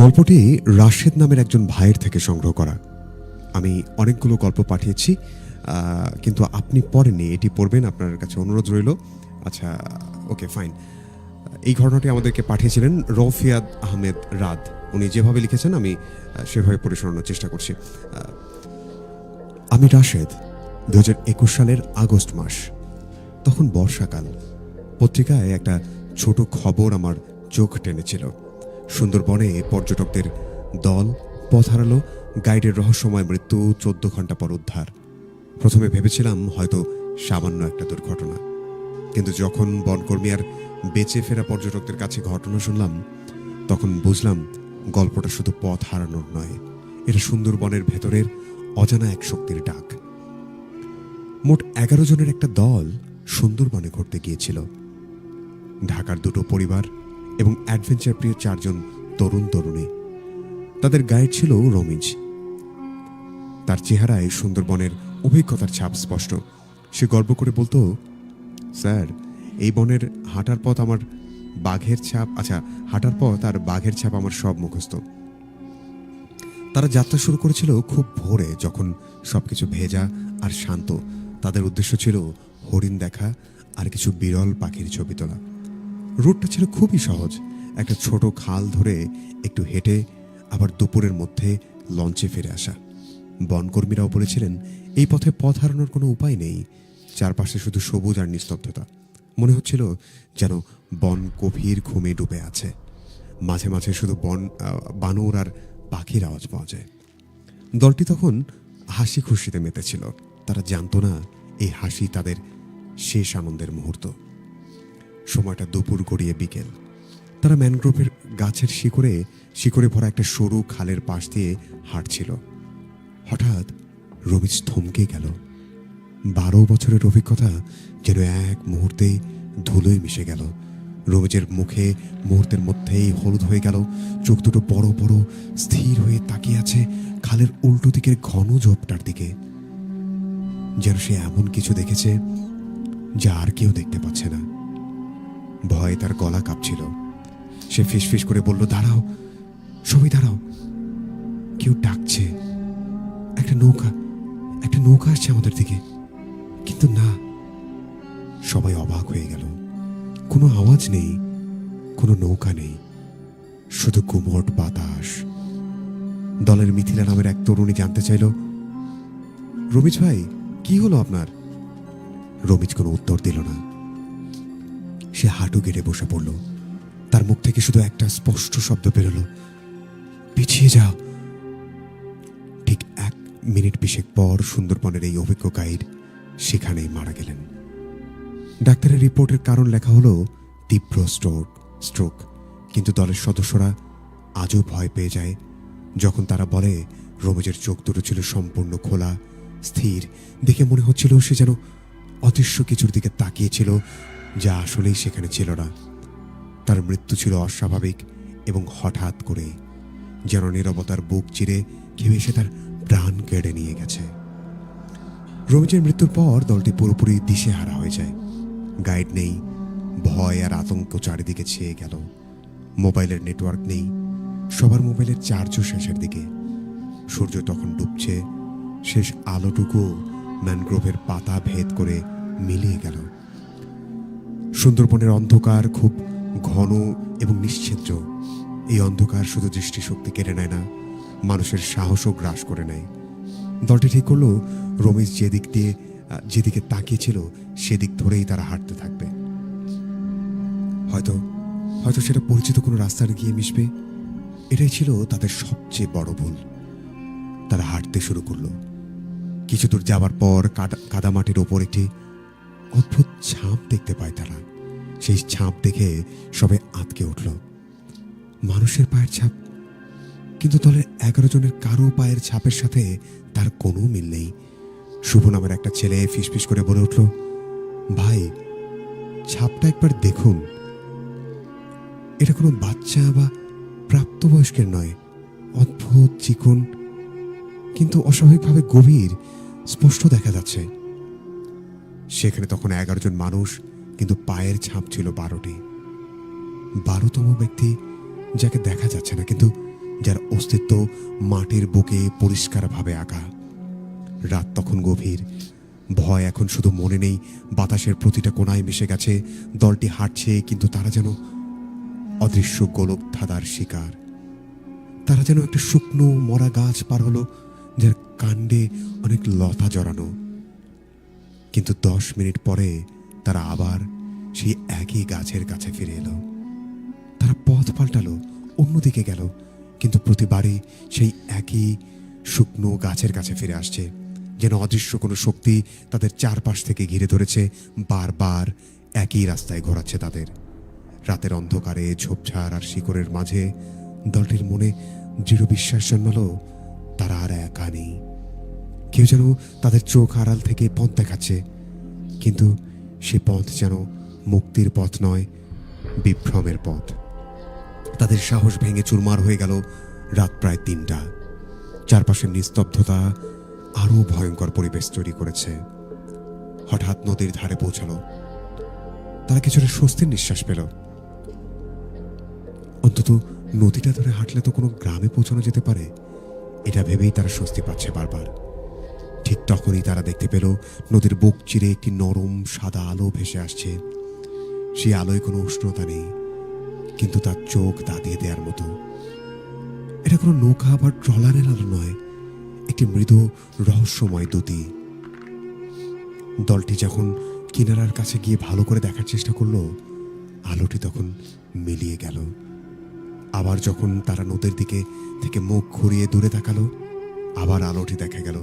গল্পটি রাশেদ নামের একজন ভাইয়ের থেকে সংগ্রহ করা। আমি অনেকগুলো গল্প পাঠিয়েছি কিন্তু আপনি পড়েননি, এটি পড়বেন, আপনার কাছে অনুরোধ রইল। আচ্ছা ওকে, ফাইন। এই ঘটনাটি আমাদেরকে পাঠিয়েছিলেন রফিয়াদ আহমেদ রাদ। উনি যেভাবে লিখেছেন, আমি সেভাবে পড়ে চেষ্টা করছি। আমি রাশেদ দু একুশ সালের আগস্ট মাস। তখন বর্ষাকাল। পত্রিকায় একটা ছোট খবর আমার চোখ টেনেছিল। সুন্দরবনে পর্যটকদের দল, পথ হারালো, গাইডের রহস্যময় মৃত্যু চোদ্দ ঘণ্টা পর উদ্ধার। প্রথমে ভেবেছিলাম হয়তো সামান্য একটা দুর্ঘটনা। কিন্তু যখন বনকর্মী আর বেঁচে ফেরা পর্যটকদের কাছে ঘটনা শুনলাম, তখন বুঝলাম গল্পটা শুধু পথ হারানোর নয়, এটা সুন্দরবনের ভেতরের অজানা এক শক্তির ডাক। মোট এগারো জনের একটা দল সুন্দরবনে ঘুরতে গিয়েছিল। ঢাকার দুটো পরিবার এবং অ্যাডভেঞ্চার প্রিয় চারজন তরুণ তরুণী। তাদের গাইড ছিল রমিজ তার চেহারায় সুন্দরবনের অভিজ্ঞতার ছাপ স্পষ্ট। সে গর্ব করে বলতো, স্যার, এই বনের হাঁটার পথ আমার বাঘের ছাপ আচ্ছা হাঁটার পথ আর বাঘের ছাপ আমার সব মুখস্থ। তারা যাত্রা শুরু করেছিল খুব ভোরে, যখন সবকিছু ভেজা আর শান্ত। তাদের উদ্দেশ্য ছিল হরিণ দেখা আর কিছু বিরল পাখির ছবি তোলা। রুটটা ছিল খুবই সহজ। একটা ছোট খাল ধরে একটু হেঁটে আবার দুপুরের মধ্যে লঞ্চে ফিরে আসা। বনকর্মীরাও বলেছিলেন, এই পথে পথ হারানোর কোনো উপায় নেই। চারপাশে শুধু সবুজ আর নিস্তব্ধতা। মনে হচ্ছিল যেন বন গভীর ঘুমে ডুবে আছে। মাঝে মাঝে শুধু বন বানর আর পাখির আওয়াজ পাওয়া যায়। দলটি তখন হাসি খুশিতে মেতেছিল। তারা জানতো না, এই হাসি তাদের শেষ আনন্দের মুহূর্ত। সময়টা দুপুর গড়িয়ে বিকেল। তারা ম্যানগ্রোভের গাছের শিকড়ে শিকড়ে ভরা একটা সরু খালের পাশ দিয়ে হাঁটছিল। হঠাৎ রমিজ থমকে গেল। বারো বছরের অভিজ্ঞতা যেন এক মুহূর্তেই ধুলোয় মিশে গেল। রমিজের মুখে মুহূর্তের মধ্যেই হলুদ হয়ে গেল। চোখ দুটো বড় বড়, স্থির হয়ে তাকিয়ে আছে খালের উল্টো দিকের ঘন ঝোপটার দিকে। যেন সে এমন কিছু দেখেছে যা আর কেউ দেখতে পাচ্ছে না। ভয়ে তার গলা কাঁপছিল। সে ফিসফিস করে বলল, দাঁড়াও, সবাই দাঁড়াও। কেউ ডাকছে। একটা নৌকা একটা নৌকা আসছে আমাদের দিকে। কিন্তু না, সবাই অবাক হয়ে গেল। কোনো আওয়াজ নেই, কোনো নৌকা নেই, শুধু গুমট বাতাস। দলের মিথিলা নামের এক তরুণী জানতে চাইল রমিজ ভাই, কি হলো আপনার? রমিজ কোনো উত্তর দিল না। সে হাঁটু গেড়ে বসে পড়ল। তার মুখ থেকে শুধু একটা স্পষ্ট শব্দ বেরোলো। পিছিয়ে যাও। ঠিক এক মিনিট বিশেক পর সুন্দরবনের এই অভিজ্ঞ গাইড সেখানেই মারা গেলেন। ডাক্তারের রিপোর্টের কারণ লেখা হলো, তীব্র স্ট্রোক স্ট্রোক। কিন্তু দলের সদস্যরা আজও ভয় পেয়ে যায়। যখন তারা বলে রোমেজের চোখ দুটো ছিল সম্পূর্ণ খোলা, স্থির। দেখে মনে হচ্ছিল সে যেন অদৃশ্য কিছুর দিকে তাকিয়েছিল যা আসলেই সেখানে ছিল না। তার মৃত্যু ছিল অস্বাভাবিক এবং হঠাৎ করে, যেন নিরবতার বুক চিরে কেউ এসে তার প্রাণ কেড়ে নিয়ে গেছে। রমিজের মৃত্যুর পর দলটি পুরোপুরি দিশেহারা হয়ে যায়। গাইড নেই, ভয় আর আতঙ্ক চারিদিকে ছেয়ে গেল। মোবাইলের নেটওয়ার্ক নেই, সবার মোবাইলের চার্জও শেষের দিকে। সূর্য তখন ডুবছে, শেষ আলোটুকু ম্যানগ্রোভের পাতা ভেদ করে মিলিয়ে গেল। সুন্দরবনের অন্ধকার খুব ঘন এবং নিশ্চিদ্র এই অন্ধকার শুধু দৃষ্টিশক্তি কেড়ে নেয় না, মানুষের সাহসও গ্রাস করে নেয়। দলটি ঠিক করল, রমেশ যেদিক দিয়ে, যেদিকে তাকিয়েছিল, সেদিক ধরেই তারা হাঁটতে থাকবে। হয়তো হয়তো সেটা পরিচিত কোনো রাস্তার গিয়ে মিশবে। এটাই ছিল তাদের সবচেয়ে বড় ভুল। তারা হাঁটতে শুরু করল। কিছু দূর যাবার পর কাদা, কাদামাটির ওপর একটি অদ্ভুত ছাপ দেখতে পায় তারা। সেই ছাপ দেখে সবে আতকে উঠল। মানুষের পায়ের ছাপ। কিন্তু দলের এগারো জনের কারও পায়ের ছাপের সাথে তার কোনো মিল নেই। শুভ নামের একটা ছেলে ফিসফিস করে বলে উঠল, ভাই, ছাপটা একবার দেখুন। এটা কোনো বাচ্চা বা প্রাপ্তবয়স্কের নয়, অদ্ভুত, চিকন, কিন্তু অস্বাভাবিকভাবে গভীর, স্পষ্ট দেখা যাচ্ছে। সেখানে তখন এগারো জন মানুষ কিন্তু পায়ের ছাপ ছিল বারোটি। বারোতম ব্যক্তি যাকে দেখা যাচ্ছে না, কিন্তু যার অস্তিত্ব মাটির বুকে পরিষ্কারভাবে আঁকা। রাত তখন গভীর। ভয় এখন শুধু মনে নেই, বাতাসের প্রতিটা কোনায় মিশে গেছে, দলটি হাঁটছে, কিন্তু তারা যেন অদৃশ্য গোলক ধাঁধার শিকার। তারা যেন একটা শুকনো মরা গাছ পার হলো, যার কাণ্ডে অনেক লতা জড়ানো। কিন্তু দশ মিনিট পরে তারা আবার সেই একই গাছের কাছে ফিরে এলো। তারা পথ পাল্টালো, অন্যদিকে গেল, কিন্তু প্রতিবারই সেই একই শুকনো গাছের কাছে ফিরে আসছে, যেন অদৃশ্য কোনো শক্তি তাদের চারপাশ থেকে ঘিরে ধরেছে, বারবার একই রাস্তায় ঘোরাচ্ছে তাদের। রাতের অন্ধকারে ঝোপঝাড় আর শিকড়ের মাঝে দলটির মনে দৃঢ় বিশ্বাস জন্মালো, তারা আর একা নেই। কেউ যেন তাদের চোখ আড়াল থেকে পথ দেখাচ্ছে, কিন্তু সে পথ যেন মুক্তির পথ নয়, বিভ্রমের পথ। তাদের সাহস ভেঙে চুরমার হয়ে গেল রাত প্রায় তিনটা। চারপাশের নিস্তব্ধতা আরও ভয়ঙ্কর পরিবেশ তৈরি করেছে। হঠাৎ নদীর ধারে পৌঁছালো। তারা কিছুটা স্বস্তির নিঃশ্বাস পেল। অন্তত নদীটা ধরে হাঁটলে তো কোনো গ্রামে পৌঁছানো যেতে পারে, এটা ভেবেই তারা স্বস্তি পাচ্ছে বারবার। ঠিক তখনই তারা দেখতে পেল নদীর বুক চিরে একটি নরম সাদা আলো ভেসে আসছে। সেই আলোয় কোনো উষ্ণতা নেই, কিন্তু তার চোখ দাঁতিয়ে দেওয়ার মতো। এটা কোনো নৌকা বা ট্রলারের আলো নয়, একটি মৃদু রহস্যময় দুতি দলটি যখন কিনারার কাছে গিয়ে ভালো করে দেখার চেষ্টা করল, আলোটি তখন মিলিয়ে গেল। আবার যখন তারা নদীর দিকে থেকে মুখ ঘুরিয়ে দূরে তাকালো, আবার আলোটি দেখা গেল।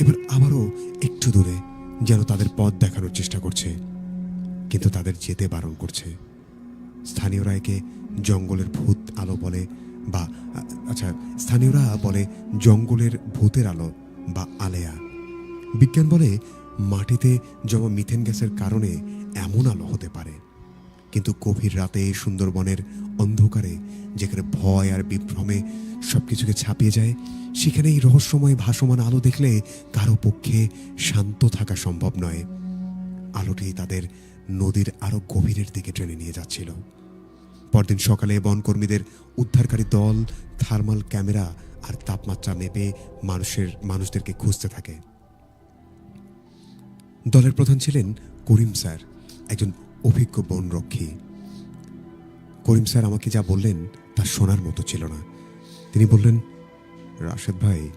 এবার আবারও একটু দূরে যেন তাদের পথ দেখানোর চেষ্টা করছে। কিন্তু তাদের যেতে বারণ করছে। স্থানীয়রা একে জঙ্গলের ভূত আলো বলে বা আচ্ছা স্থানীয়রা বলে জঙ্গলের ভূতের আলো বা আলেয়া। বিজ্ঞান বলে মাটিতে জমা মিথেন গ্যাসের কারণে এমন আলো হতে পারে। কিন্তু গভীর রাতে সুন্দরবনের অন্ধকারে, যেখানে ভয় আর বিভ্রমে সবকিছুকে ছাপিয়ে যায় সেখানে এই রহস্যময় ভাসমান আলো দেখলে কারও পক্ষে শান্ত থাকা সম্ভব নয়। আলোটি তাদের নদীর আরও গভীরের দিকে টেনে নিয়ে যাচ্ছিল। পরদিন সকালে বনকর্মীদের উদ্ধারকারী দল, থার্মাল ক্যামেরা আর তাপমাত্রা মেপে মানুষের, মানুষদেরকে খুঁজতে থাকে। দলের প্রধান ছিলেন করিম স্যার, একজন অভিজ্ঞ বনরক্ষী করিম স্যার আমাকে যা বললেন তা শোনার মতো ছিল না। তিনি বললেন, রাশেদ ভাই,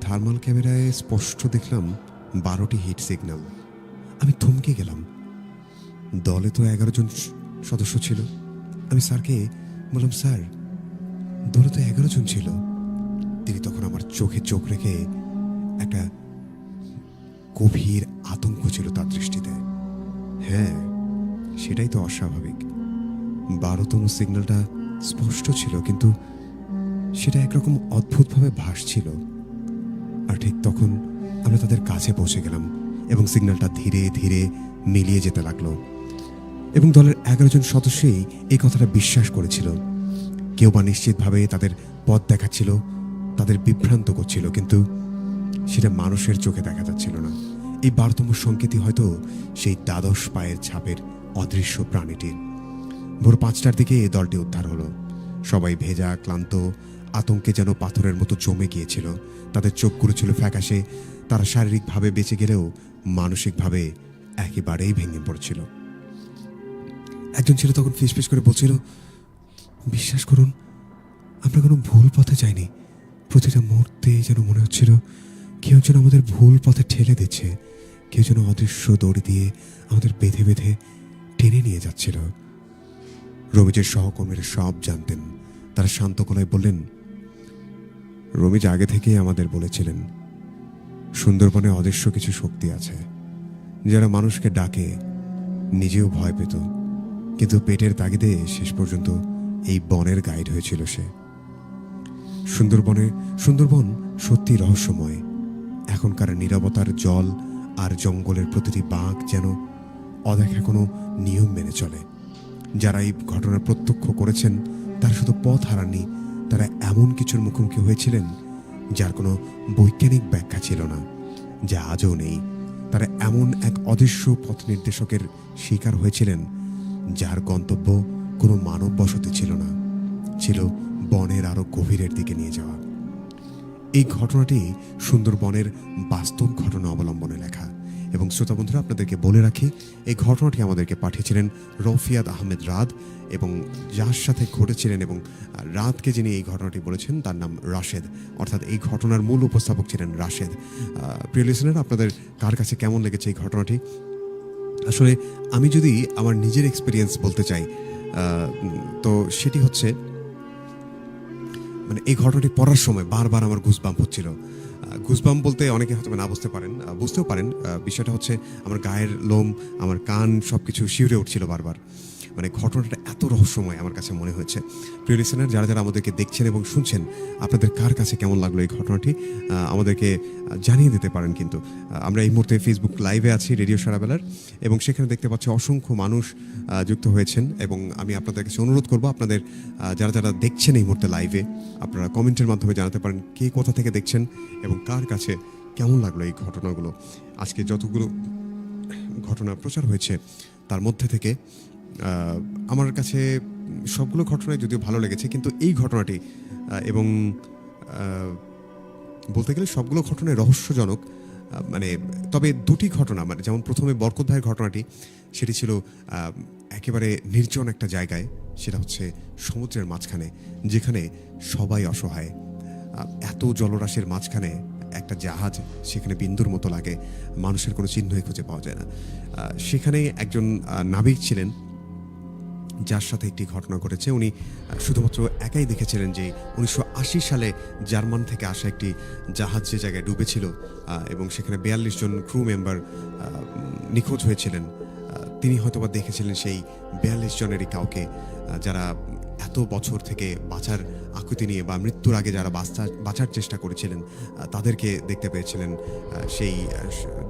থার্মাল ক্যামেরায় স্পষ্ট দেখলাম বারোটি হিট সিগন্যাল। আমি থমকে গেলাম। দলে তো এগারো জন সদস্য ছিল। আমি স্যারকে বললাম, স্যার, দলে তো এগারো জন ছিল। তিনি তখন আমার চোখে চোখ রেখে একটা গভীর আতঙ্ক ছিল তার দৃষ্টিতে। হ্যাঁ সেটাই তো অস্বাভাবিক। বারোতম সিগন্যালটা স্পষ্ট ছিল, কিন্তু সেটা একরকম অদ্ভুতভাবে ভাসছিল। আর ঠিক তখন আমরা তাদের কাছে পৌঁছে গেলাম এবং সিগন্যালটা ধীরে ধীরে মিলিয়ে যেতে লাগল। এবং দলের এগারো জন সদস্যই এই কথাটা বিশ্বাস করেছিল। কেউ বা নিশ্চিতভাবে তাদের পথ দেখাচ্ছিল, তাদের বিভ্রান্ত করছিল, কিন্তু সেটা মানুষের চোখে দেখা যাচ্ছিল না। এই বারতম সংকেতই হয়তো সেই দ্বাদশ পায়ের ছাপের অদৃশ্য প্রাণীটির। ভোর পাঁচটার দিকে এই দলটি উদ্ধার হলো। সবাই ভেজা, ক্লান্ত, আতঙ্কে যেন পাথরের মতো জমে গিয়েছিল। তাদের চোখগুলো ছিল ফ্যাকাশে। তারা শারীরিকভাবে বেঁচে গেলেও মানসিকভাবে একেবারেই ভেঙে পড়ছিল। একজন ছেলে তখন ফিসফিস করে বলছিল, বিশ্বাস করুন, আমরা কোনো ভুল পথে যাইনি। প্রতিটা মুহূর্তে যেন মনে হচ্ছিল কেউ যেন আমাদের ভুল পথে ঠেলে দিচ্ছে। কেউ যেন অদৃশ্য দড়ি দিয়ে আমাদের বেঁধে বেঁধে টেনে নিয়ে যাচ্ছিল। রমিজের সহকর্মীরা সব জানতেন। তারা শান্ত গলায় বললেন, রমিজ আগে থেকেই আমাদের বলেছিলেন, সুন্দরবনে অদৃশ্য কিছু শক্তি আছে। যারা মানুষকে ডাকে, নিজেও ভয় পেত। কিন্তু পেটের তাগিদে শেষ পর্যন্ত এই বনের গাইড হয়েছিল সে। সুন্দরবনে, সুন্দরবন সত্যি রহস্যময়। এখনকার নীরবতার জল আর জঙ্গলের প্রতিটি বাঁক যেন অদেখা কোনো নিয়ম মেনে চলে। যারা এই ঘটনা প্রত্যক্ষ করেছেন, তারা শুধু পথ হারাননি, তারা এমন কিছুর মুখোমুখি হয়েছিলেন যার কোনো বৈজ্ঞানিক ব্যাখ্যা ছিল না, যা আজও নেই। তারা এমন এক অদৃশ্য পথ নির্দেশকের শিকার হয়েছিলেন, যার গন্তব্য কোনো মানব বসতি ছিল না, ছিল বনের আরও গভীরের দিকে নিয়ে যাওয়া। এই ঘটনাটি সুন্দরবনের বাস্তব ঘটনা অবলম্বনে লেখা। এবং শ্রোতা বন্ধুরা, আপনাদেরকে বলে রাখি, এই ঘটনাটি আমাদেরকে পাঠিয়েছিলেন রফিয়াদ আহমেদ রাদ এবং যার সাথে ঘটেছিলেন এবং রাতকে যিনি এই ঘটনাটি বলেছেন, তার নাম রাশেদ। অর্থাৎ এই ঘটনার মূল উপস্থাপক ছিলেন রাশেদ। প্রিয় লিসনার আপনাদের কার কাছে কেমন লেগেছে এই ঘটনাটি? আসলে আমি যদি আমার নিজের এক্সপিরিয়েন্স বলতে চাই তো সেটি হচ্ছে মানে এই ঘটনাটি পড়ার সময় বারবার আমার গুসবাম্প হচ্ছিল। গুজবাম বলতে অনেকে হয়তো না বুঝতে পারেন বুঝতেও পারেন। বিষয়টা হচ্ছে আমার গায়ের লোম, আমার কান সব কিছু শিউরে উঠছিল বারবার। মানে ঘটনাটা এত রহস্যময় আমার কাছে মনে হয়েছে। প্রিয় লিসেনার যারা যারা আমাদেরকে দেখছেন এবং শুনছেন, আপনাদের কার কাছে কেমন লাগল এই ঘটনাটি? আমাদেরকে জানিয়ে দিতে পারেন কিন্তু। আমরা এই মুহূর্তে ফেসবুক লাইভে আছি রেডিও সারাবেলার এবং সেখানে দেখতে পাচ্ছি অসংখ্য মানুষ যুক্ত হয়েছেন এবং আমি আপনাদের কাছে অনুরোধ করব, আপনাদের যারা যারা দেখছেন এই মুহূর্তে লাইভে আপনারা কমেন্টের মাধ্যমে জানাতে পারেন কে কোথা থেকে দেখছেন এবং কার কাছে কেমন লাগল এই ঘটনাগুলো। আজকে যতগুলো ঘটনা প্রচার হয়েছে, তার মধ্যে থেকে আমার কাছে সবগুলো ঘটনায় যদিও ভালো লেগেছে, কিন্তু এই ঘটনাটি এবং বলতে গেলে সবগুলো ঘটনায় রহস্যজনক মানে তবে দুটি ঘটনা মানে যেমন প্রথমে বরকত ভাইয়ের ঘটনাটি, সেটি ছিল একেবারে নির্জন একটা জায়গায়, সেটা হচ্ছে সমুদ্রের মাঝখানে, যেখানে সবাই অসহায়। এত জলরাশের মাঝখানে একটা জাহাজ সেখানে বিন্দুর মতো লাগে, মানুষের কোনো চিহ্নই খুঁজে পাওয়া যায় না। সেখানে একজন নাবিক ছিলেন যার সাথে একটি ঘটনা ঘটেছে। উনি শুধুমাত্র একাই দেখেছিলেন যে উনিশশো আশি সালে জার্মান থেকে আসা একটি জাহাজ যে জায়গায় ডুবেছিল এবং সেখানে বিয়াল্লিশ জন ক্রু মেম্বার নিখোঁজ হয়েছিলেন। তিনি হয়তোবা দেখেছিলেন সেই বিয়াল্লিশ জনেরই কাউকে যারা এত বছর থেকে বাঁচার আকুতি নিয়ে বা মৃত্যুর আগে যারা বাঁচা, বাঁচার চেষ্টা করেছিলেন তাদেরকে দেখতে পেয়েছিলেন সেই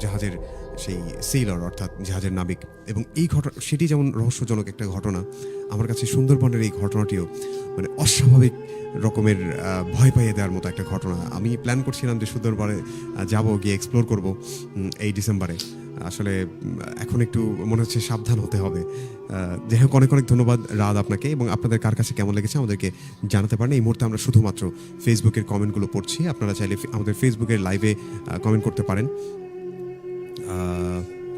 জাহাজের সেই সেইলর অর্থাৎ জাহাজের নাবিক। এবং এই ঘটনা, সেটি যেমন রহস্যজনক একটা ঘটনা, আমার কাছে সুন্দরবনের এই ঘটনাটিও মানে অস্বাভাবিক রকমের ভয় পাইয়ে দেওয়ার মতো একটা ঘটনা। আমি প্ল্যান করছিলাম যে সুন্দরবনে যাব, গিয়ে এক্সপ্লোর করব এই ডিসেম্বরে আসলে এখন একটু মনে হচ্ছে সাবধান হতে হবে। যাই হোক অনেক অনেক ধন্যবাদ রাত আপনাকে এবং আপনাদের কার কাছে কেমন লেগেছে আমাদেরকে জানাতে পারেন। এই মুহূর্তে আমরা শুধুমাত্র ফেসবুকের কমেন্টগুলো পড়ছি। আপনারা চাইলে আমাদের ফেসবুকের লাইভে কমেন্ট করতে পারেন।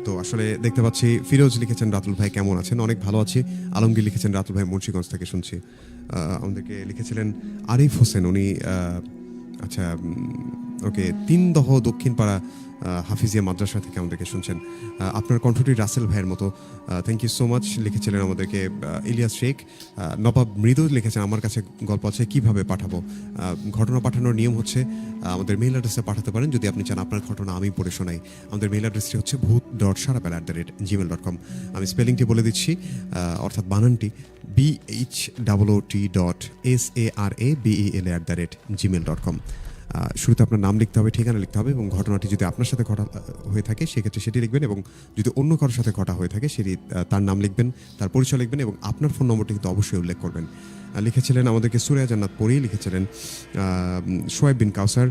তো আসলে দেখতে পাচ্ছি ফিরোজ লিখেছেন রাতুল ভাই কেমন আছেন? অনেক ভালো আছি। আলমগীর লিখেছেন রাতুল ভাই মুন্সিগঞ্জ থেকে শুনছি। আমাদেরকে লিখেছিলেন আরিফ হোসেন। উনি আচ্ছা ওকে তিন দহ দক্ষিণ পাড়া আহ, হাফিজিয়া মাদ্রাসা থেকে আমাদেরকে শুনছেন। আপনার কণ্ঠটি রাসেল ভাইয়ের মতো। থ্যাংক ইউ সো মাচ লিখেছিলেন আমাদেরকে ইলিয়াস শেখ। নবাব মৃদু লিখেছেন, আমার কাছে গল্প আছে, কীভাবে পাঠাবো? ঘটনা পাঠানোর নিয়ম হচ্ছে আমাদের মেইল অ্যাড্রেসে পাঠাতে পারেন। যদি আপনি চান আপনার ঘটনা আমি পড়ে শোনাই। আমাদের মেইল অ্যাড্রেসটি হচ্ছে ভূত ডট সারা সারাবেলা at the rate Gmail dot com আমি স্পেলিংটি বলে দিচ্ছি অর্থাৎ বানানটি B H double T dot S A R A B E L at the rate Gmail dot com শুরুতে আপনার নাম লিখতে হবে, ঠিকানা লিখতে হবে এবং ঘটনাটি যদি আপনার সাথে ঘটা হয়ে থাকে, সেক্ষেত্রে সেটি লিখবেন এবং যদি অন্য কারোর সাথে ঘটা হয়ে থাকে, সেটি তার নাম লিখবেন, তার পরিচয় লিখবেন এবং আপনার ফোন নম্বরটি কিন্তু অবশ্যই উল্লেখ করবেন। লিখেছিলেন আমাদেরকে সুরেয়া জান্নাত পড়ি লিখেছিলেন সোয়েব বিন কাউসার।